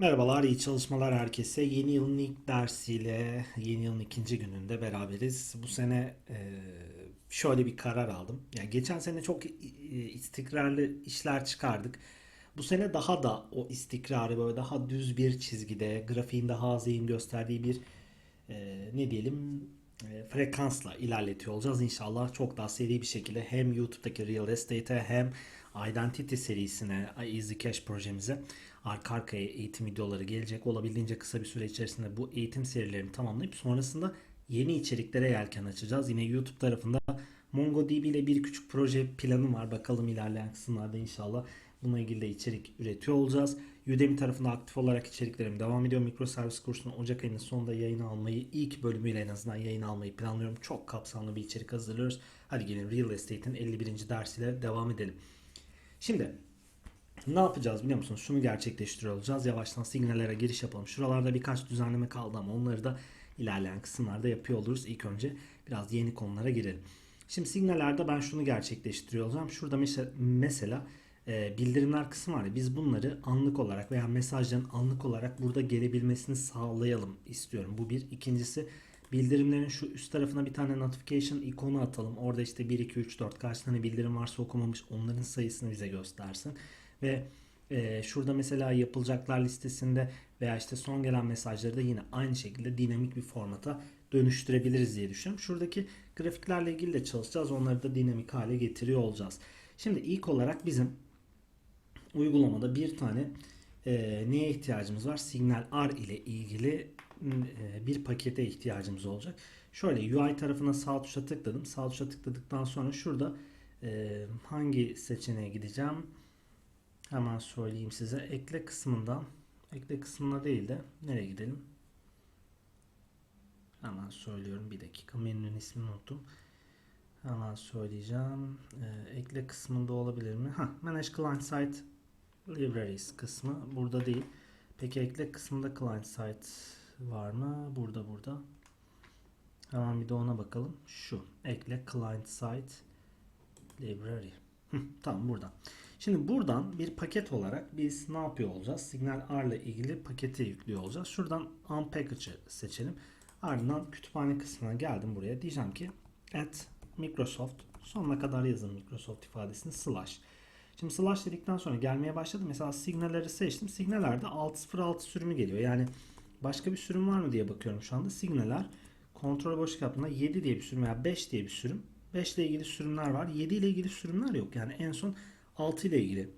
Merhabalar, iyi çalışmalar herkese. Yeni yılın ilk dersiyle yeni yılın ikinci gününde beraberiz. Bu sene e, şöyle bir karar aldım. Yani geçen sene çok istikrarlı işler çıkardık. Bu sene daha da o istikrarı böyle daha düz bir çizgide, grafiğin daha az eğim gösterdiği bir e, ne diyelim e, frekansla ilerletiyor olacağız. İnşallah çok daha seri bir şekilde hem YouTube'daki Real Estate'e hem Identity serisine, Easy Cash projemize arka arkaya eğitim videoları gelecek. Olabildiğince kısa bir süre içerisinde bu eğitim serilerini tamamlayıp sonrasında yeni içeriklere yelken açacağız. Yine YouTube tarafında MongoDB ile bir küçük proje planım var. Bakalım ilerleyen kısımlarda inşallah bununla ilgili de içerik üretiyor olacağız. Udemy tarafında aktif olarak içeriklerim devam ediyor. Mikroservis kursunu Ocak ayının sonunda yayın almayı, ilk bölümüyle en azından yayın almayı planlıyorum. Çok kapsamlı bir içerik hazırlıyoruz. Hadi gelin Real Estate'in 51. dersiyle devam edelim. Şimdi ne yapacağız biliyor musunuz? Şunu gerçekleştiriyor olacağız. Yavaştan signallere giriş yapalım. Şuralarda birkaç düzenleme kaldı ama onları da ilerleyen kısımlarda yapıyor oluruz. İlk önce biraz yeni konulara girelim. Şimdi signallerde ben şunu gerçekleştiriyor olacağım. Şurada mesela, e, bildirimler kısmı var ya biz bunları anlık olarak veya mesajların anlık olarak burada gelebilmesini sağlayalım istiyorum. Bu bir. İkincisi bildirimlerin şu üst tarafına bir tane notification ikonu atalım. Orada işte 1, 2, 3, 4 kaç tane bildirim varsa okumamış onların sayısını bize göstersin. Ve e, şurada mesela yapılacaklar listesinde veya işte son gelen mesajları da yine aynı şekilde dinamik bir formata dönüştürebiliriz diye düşünüyorum. Şuradaki grafiklerle ilgili de çalışacağız. Onları da dinamik hale getiriyor olacağız. Şimdi ilk olarak bizim uygulamada bir tane e, neye ihtiyacımız var? Signal R ile ilgili e, bir pakete ihtiyacımız olacak. Şöyle UI tarafına sağ tuşa tıkladım. Sağ tuşa tıkladıktan sonra şurada e, hangi seçeneğe gideceğim? Hemen söyleyeyim size. Ekle kısmından ekle kısmına değil de nereye gidelim? Hemen söylüyorum. Bir dakika. Menünün ismini unuttum. Hemen söyleyeceğim. Ee, ekle kısmında olabilir mi? Ha, Manage Client Site Libraries kısmı burada değil. Peki ekle kısmında Client Site var mı? Burada burada. Hemen bir de ona bakalım. Şu. Ekle Client Site Library. Hı, tamam burada. Şimdi buradan bir paket olarak biz ne yapıyor olacağız? Signal R ile ilgili paketi yüklüyor olacağız. Şuradan Unpackage'ı seçelim. Ardından kütüphane kısmına geldim buraya. Diyeceğim ki at Microsoft sonuna kadar yazın Microsoft ifadesini slash. Şimdi slash dedikten sonra gelmeye başladı. Mesela signalleri seçtim. Signallerde 606 sürümü geliyor. Yani başka bir sürüm var mı diye bakıyorum şu anda. Signaller kontrol boşluk yaptığında 7 diye bir sürüm veya 5 diye bir sürüm. 5 ile ilgili sürümler var. 7 ile ilgili sürümler yok. Yani en son 6 ile ilgili.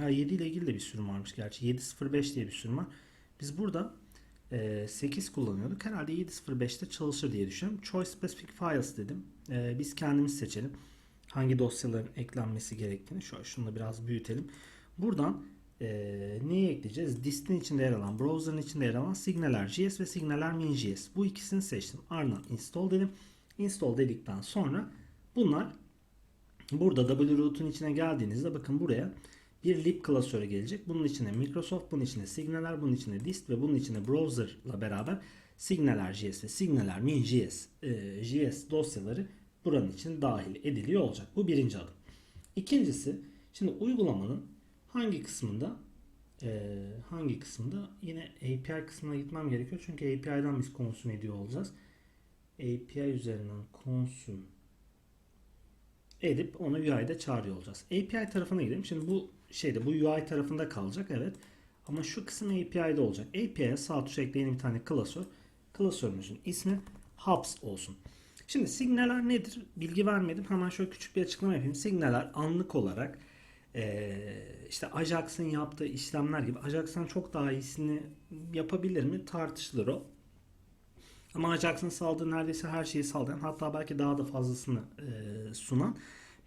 Ha 7 ile ilgili de bir sürüm varmış gerçi. 705 diye bir sürüm var. Biz burada e, 8 kullanıyorduk. Herhalde 705'te çalışır diye düşünüyorum. Choice Specific Files dedim. E, biz kendimiz seçelim. Hangi dosyaların eklenmesi gerektiğini. Şöyle şunu da biraz büyütelim. Buradan e, neyi ekleyeceğiz? Dist'in içinde yer alan, browser'ın içinde yer alan Signaler.js ve Signaler.min.js. Bu ikisini seçtim. Ardından install dedim. Install dedikten sonra bunlar Burada wroot'un içine geldiğinizde bakın buraya bir lib klasörü gelecek. Bunun içine Microsoft, bunun içine Signaler, bunun içine Dist ve bunun içine browser'la beraber Signaler.js ve Signaler.min.js e, JS dosyaları buranın için dahil ediliyor olacak. Bu birinci adım. İkincisi şimdi uygulamanın hangi kısmında e, hangi kısmında yine API kısmına gitmem gerekiyor. Çünkü API'den biz konsüm ediyor olacağız. API üzerinden konsüm edip onu UI'de çağırıyor olacağız. API tarafına gidelim. Şimdi bu şeyde bu UI tarafında kalacak evet. Ama şu kısım API'de olacak. API'ye sağ tuş ekleyin bir tane klasör. Klasörümüzün ismi Hubs olsun. Şimdi signaller nedir? Bilgi vermedim. Hemen şöyle küçük bir açıklama yapayım. Signaller anlık olarak ee, işte Ajax'ın yaptığı işlemler gibi Ajax'tan çok daha iyisini yapabilir mi tartışılır o. Ama Ajax'ın sağladığı neredeyse her şeyi sağlayan hatta belki daha da fazlasını e, sunan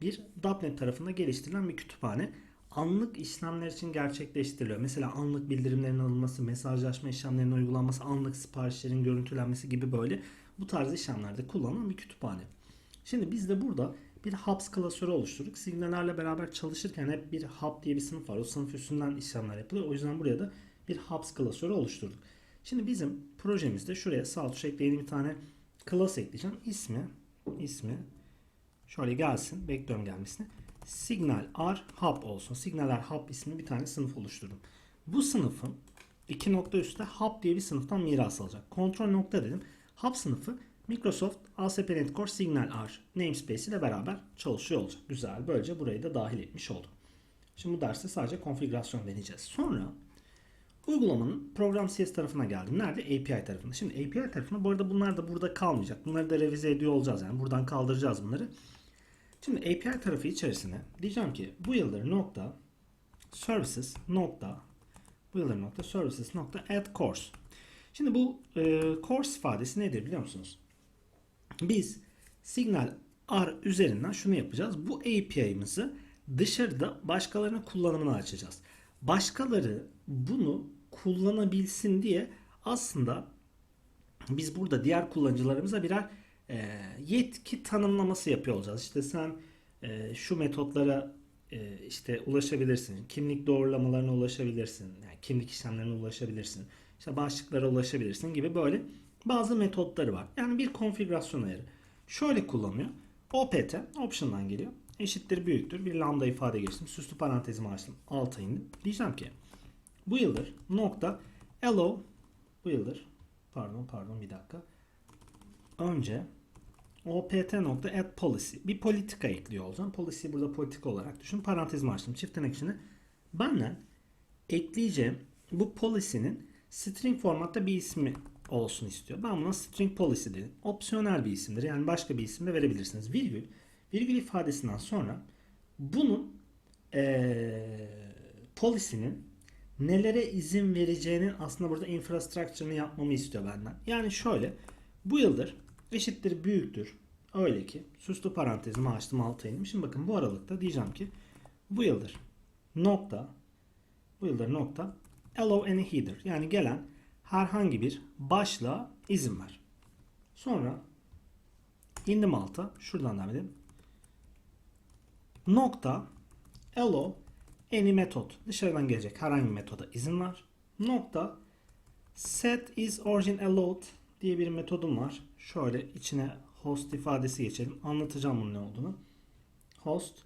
bir .NET tarafında geliştirilen bir kütüphane. Anlık işlemler için gerçekleştiriliyor. Mesela anlık bildirimlerin alınması, mesajlaşma işlemlerinin uygulanması, anlık siparişlerin görüntülenmesi gibi böyle bu tarz işlemlerde kullanılan bir kütüphane. Şimdi biz de burada bir Hubs klasörü oluşturduk. Signallerle beraber çalışırken hep bir Hub diye bir sınıf var. O sınıf üstünden işlemler yapılıyor. O yüzden buraya da bir Hubs klasörü oluşturduk. Şimdi bizim projemizde şuraya sağ tuş ekleyelim bir tane class ekleyeceğim. İsmi ismi şöyle gelsin. Bekliyorum gelmesini. Signal R Hub olsun. Signal R Hub ismi bir tane sınıf oluşturdum. Bu sınıfın iki nokta üstte hub diye bir sınıftan miras alacak. Kontrol nokta dedim. Hub sınıfı Microsoft ASP.NET Core Signal R namespace ile beraber çalışıyor olacak. Güzel. Böylece burayı da dahil etmiş oldum. Şimdi bu derste sadece konfigürasyon deneyeceğiz. Sonra uygulamanın program CS tarafına geldim. Nerede? API tarafında. Şimdi API tarafında bu arada bunlar da burada kalmayacak. Bunları da revize ediyor olacağız. Yani buradan kaldıracağız bunları. Şimdi API tarafı içerisine diyeceğim ki builder nokta services nokta builder nokta services nokta add course. Şimdi bu e, course ifadesi nedir biliyor musunuz? Biz Signal R üzerinden şunu yapacağız. Bu API'mizi dışarıda başkalarının kullanımına açacağız. Başkaları bunu kullanabilsin diye aslında biz burada diğer kullanıcılarımıza birer e, yetki tanımlaması yapıyor olacağız. İşte sen e, şu metotlara e, işte ulaşabilirsin. Kimlik doğrulamalarına ulaşabilirsin. Yani kimlik işlemlerine ulaşabilirsin. İşte başlıklara ulaşabilirsin gibi böyle bazı metotları var. Yani bir konfigürasyon ayarı. Şöyle kullanılıyor. OPT option'dan geliyor. Eşittir büyüktür. Bir lambda ifade geçtim. Süslü parantezimi açtım. Alta indim. Diyeceğim ki builder nokta allow builder pardon pardon bir dakika. Önce opt.add policy bir politika ekliyor olacağım. Policy burada politika olarak düşün. Parantezimi açtım. Çift tırnak içinde. Benden ekleyeceğim bu policy'nin string formatta bir ismi olsun istiyor. Ben buna string policy dedim. Opsiyonel bir isimdir. Yani başka bir isim de verebilirsiniz. Virgül. Virgül ifadesinden sonra bunun ee, policy'nin nelere izin vereceğinin aslında burada infrastructure'ını yapmamı istiyor benden. Yani şöyle bu yıldır eşittir büyüktür. Öyle ki süslü parantezimi açtım alta indim. Şimdi bakın bu aralıkta diyeceğim ki bu yıldır nokta bu yıldır nokta allow any header yani gelen herhangi bir başlığa izin ver. Sonra indim alta şuradan devam edelim. Nokta allow any metot dışarıdan gelecek herhangi bir metoda izin ver. Nokta set is origin allowed diye bir metodum var. Şöyle içine host ifadesi geçelim. Anlatacağım bunun ne olduğunu. Host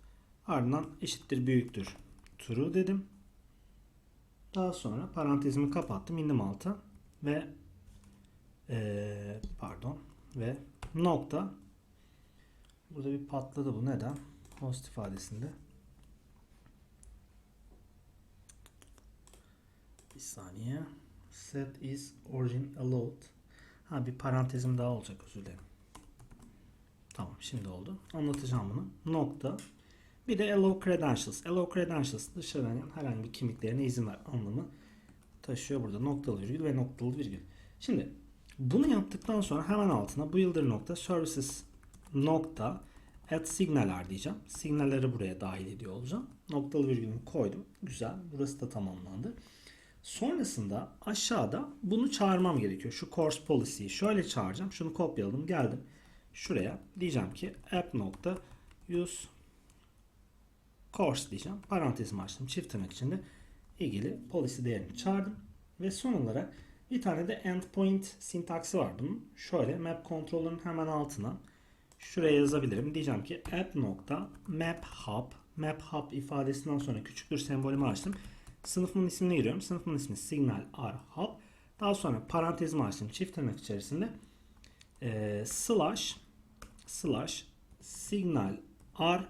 ardından eşittir büyüktür. True dedim. Daha sonra parantezimi kapattım. indim alta ve ee, pardon ve nokta burada bir patladı bu. Neden? Host ifadesinde. Bir saniye. Set is origin allowed. Ha bir parantezim daha olacak özür dilerim. Tamam şimdi oldu. Anlatacağım bunu. Nokta. Bir de allow credentials. Allow credentials dışarıdan herhangi bir kimliklerine izin ver anlamı taşıyor burada. Noktalı virgül ve noktalı virgül. Şimdi bunu yaptıktan sonra hemen altına builder nokta services nokta add signaller diyeceğim. Signalleri buraya dahil ediyor olacağım. Noktalı virgülümü koydum. Güzel. Burası da tamamlandı. Sonrasında aşağıda bunu çağırmam gerekiyor. Şu course policy'yi şöyle çağıracağım. Şunu kopyaladım. Geldim. Şuraya diyeceğim ki app nokta use course diyeceğim. Parantezimi açtım. Çift tırnak içinde ilgili policy değerini çağırdım. Ve son olarak bir tane de endpoint sintaksi var bunun. Şöyle map controller'ın hemen altına şuraya yazabilirim. Diyeceğim ki app nokta map hub map hub ifadesinden sonra küçüktür sembolümü açtım. Sınıfımın ismini giriyorum. Sınıfımın ismi Signal R Hub. Daha sonra parantezimi açtım çift tırnak içerisinde. E, slash slash Signal R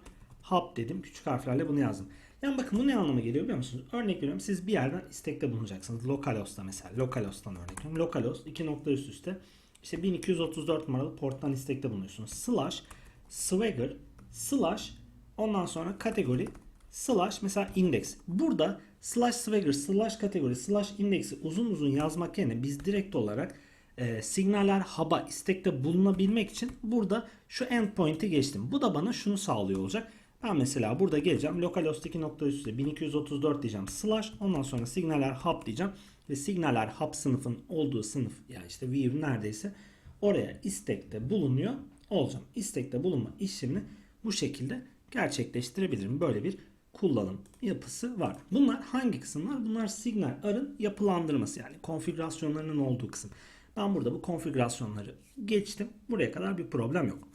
Hub dedim. Küçük harflerle bunu yazdım. Yani bakın bu ne anlama geliyor biliyor musunuz? Örnek veriyorum siz bir yerden istekte bulunacaksınız. Localhost'ta mesela. Localhost'tan örnek veriyorum. Localhost iki nokta üst üste. İşte 1234 numaralı porttan istekte bulunuyorsunuz. Slash Swagger slash ondan sonra kategori slash mesela index. Burada slash swagger slash kategori slash index'i uzun uzun yazmak yerine biz direkt olarak e, signaller hub'a istekte bulunabilmek için burada şu endpoint'i geçtim. Bu da bana şunu sağlıyor olacak. Ben mesela burada geleceğim. Localhost 2 nokta üstü 1234 diyeceğim. Slash ondan sonra signaller hub diyeceğim. Ve signaller hub sınıfın olduğu sınıf yani işte view neredeyse oraya istekte bulunuyor olacağım. İstekte bulunma işlemini bu şekilde gerçekleştirebilirim. Böyle bir kullanım yapısı var. Bunlar hangi kısımlar? Bunlar Signal R'ın yapılandırması yani konfigürasyonlarının olduğu kısım. Ben burada bu konfigürasyonları geçtim. Buraya kadar bir problem yok.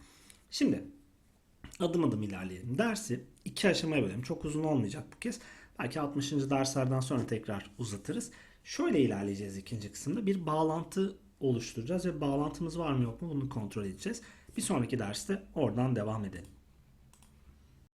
Şimdi adım adım ilerleyelim. Dersi iki aşamaya bölelim. Çok uzun olmayacak bu kez. Belki 60. derslerden sonra tekrar uzatırız. Şöyle ilerleyeceğiz ikinci kısımda. Bir bağlantı oluşturacağız ve bağlantımız var mı yok mu bunu kontrol edeceğiz. Bir sonraki derste oradan devam edelim.